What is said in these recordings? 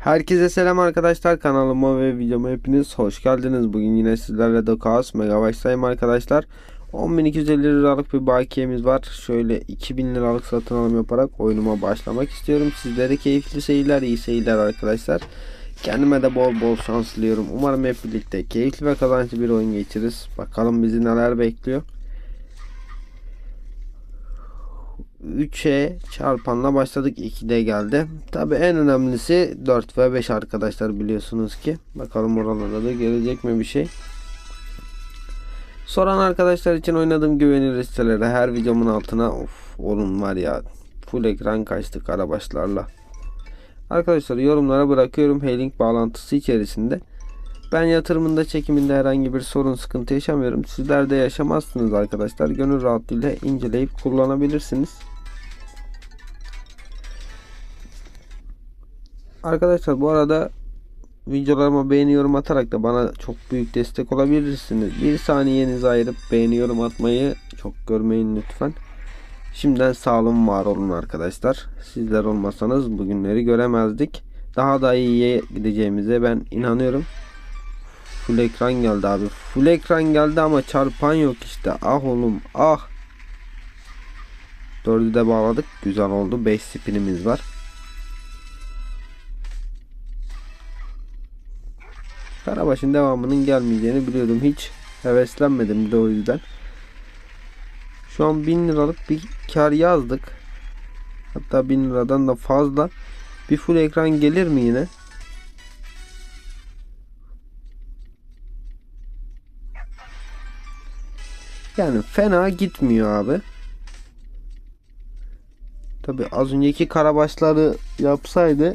Herkese selam arkadaşlar kanalıma ve videoma hepiniz hoş geldiniz. Bugün yine sizlerle de Kaos Megabyte'dayım arkadaşlar. 10.250 liralık bir bakiyemiz var. Şöyle 2000 liralık satın alım yaparak oyunuma başlamak istiyorum. Sizlere keyifli seyirler, iyi seyirler arkadaşlar. Kendime de bol bol şans diliyorum. Umarım hep birlikte keyifli ve kazançlı bir oyun geçiririz. Bakalım bizi neler bekliyor. 3'e çarpanla başladık 2'de geldi. Tabi en önemlisi 4 ve 5 arkadaşlar biliyorsunuz ki. Bakalım oralarda da gelecek mi bir şey. Soran arkadaşlar için oynadığım güvenilir sitelere her videomun altına of oğlum var ya full ekran kaçtı karabaşlarla. Arkadaşlar yorumlara bırakıyorum H-Link bağlantısı içerisinde. Ben yatırımında çekiminde herhangi bir sorun sıkıntı yaşamıyorum. Sizler de yaşamazsınız arkadaşlar. Gönül rahatlığıyla inceleyip kullanabilirsiniz. Arkadaşlar bu arada videolarıma beğeni yorum atarak da bana çok büyük destek olabilirsiniz. Bir saniyenizi ayırıp beğeni yorum atmayı çok görmeyin lütfen. Şimdiden sağ var olun arkadaşlar. Sizler olmasanız bugünleri göremezdik. Daha da iyiye gideceğimize ben inanıyorum. Full ekran geldi abi. Full ekran geldi ama çarpan yok işte. Ah oğlum ah. Dördü de bağladık. Güzel oldu. 5 spinimiz var. Karabaş'ın devamının gelmeyeceğini biliyordum. Hiç heveslenmedim de o yüzden. Şu an 1000 liralık bir kar yazdık. Hatta 1000 liradan da fazla. Bir full ekran gelir mi yine? Yani fena gitmiyor abi. Tabi az önceki karabaşları yapsaydı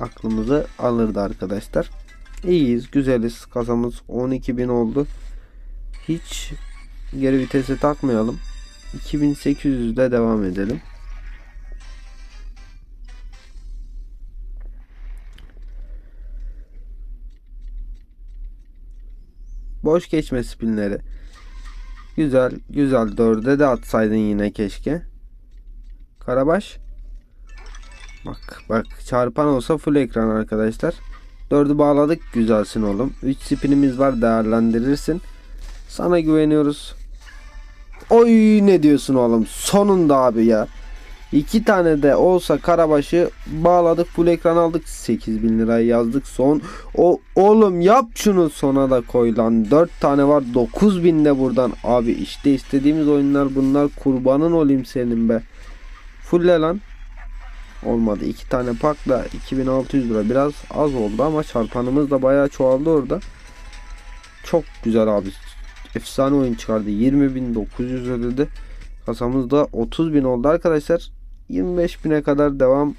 aklımızı alırdı arkadaşlar. İyiyiz, güzeliz. Kasamız 12.000 oldu. Hiç geri vitese takmayalım. 2800'de devam edelim. Boş geçme spinleri. Güzel, güzel. Dörde de atsaydın yine keşke. Karabaş. Bak, bak. Çarpan olsa full ekran arkadaşlar. Dördü bağladık. Güzelsin oğlum. 3 spinimiz var. Değerlendirirsin. Sana güveniyoruz. Oy ne diyorsun oğlum? Sonunda abi ya. İki tane de olsa karabaşı bağladık full ekran aldık 8000 lirayı yazdık son o oğlum yap şunu sona da koy lan 4 tane var 9000 de buradan abi işte istediğimiz oyunlar bunlar kurbanın olayım senin be fulle lan olmadı iki tane pakla 2600 lira biraz az oldu ama çarpanımız da bayağı çoğaldı orada çok güzel abi efsane oyun çıkardı 20.900 ödedi Kasamızda 30 bin oldu arkadaşlar. 25 bine kadar devam.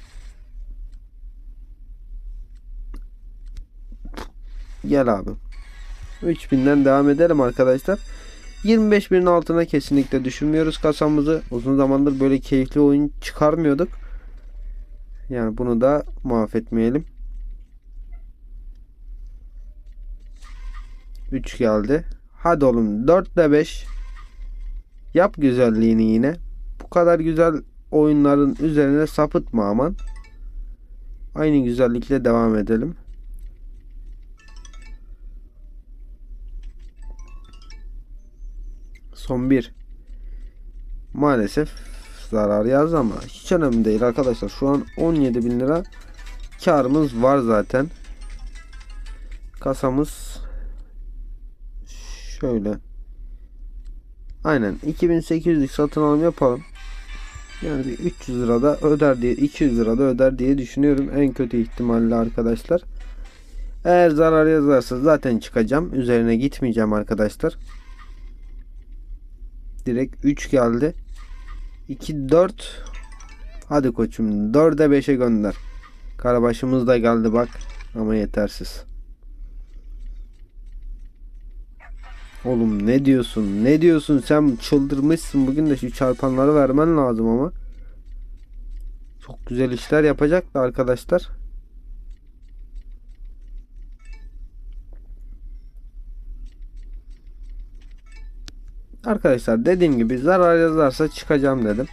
Gel abi. 3000'den devam edelim arkadaşlar. 25 binin altına kesinlikle düşünmüyoruz kasamızı. Uzun zamandır böyle keyifli oyun çıkarmıyorduk. Yani bunu da mahvetmeyelim. 3 geldi. Hadi oğlum 4 ile 5 Yap güzelliğini yine. Bu kadar güzel oyunların üzerine sapıtma aman. Aynı güzellikle devam edelim. Son bir. Maalesef zarar yaz ama hiç önemli değil arkadaşlar. Şu an 17 bin lira karımız var zaten. Kasamız şöyle Aynen 2800'lük satın alım yapalım. Yani bir 300 lirada öder diye 200 lirada öder diye düşünüyorum en kötü ihtimalle arkadaşlar. Eğer zarar yazarsa zaten çıkacağım. Üzerine gitmeyeceğim arkadaşlar. Direkt 3 geldi. 2 4 Hadi koçum 4'e 5'e gönder. Karabaşımız da geldi bak ama yetersiz. Oğlum ne diyorsun? Ne diyorsun? Sen çıldırmışsın. Bugün de şu çarpanları vermen lazım ama. Çok güzel işler yapacaktı arkadaşlar. Arkadaşlar dediğim gibi zarar yazarsa çıkacağım dedim.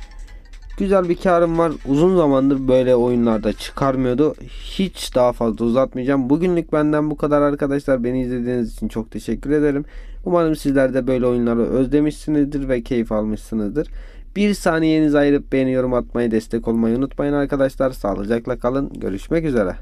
Güzel bir karım var. Uzun zamandır böyle oyunlarda çıkarmıyordu. Hiç daha fazla uzatmayacağım. Bugünlük benden bu kadar arkadaşlar. Beni izlediğiniz için çok teşekkür ederim. Umarım sizler de böyle oyunları özlemişsinizdir ve keyif almışsınızdır. Bir saniyenizi ayırıp beğeni yorum atmayı destek olmayı unutmayın arkadaşlar. Sağlıcakla kalın. Görüşmek üzere.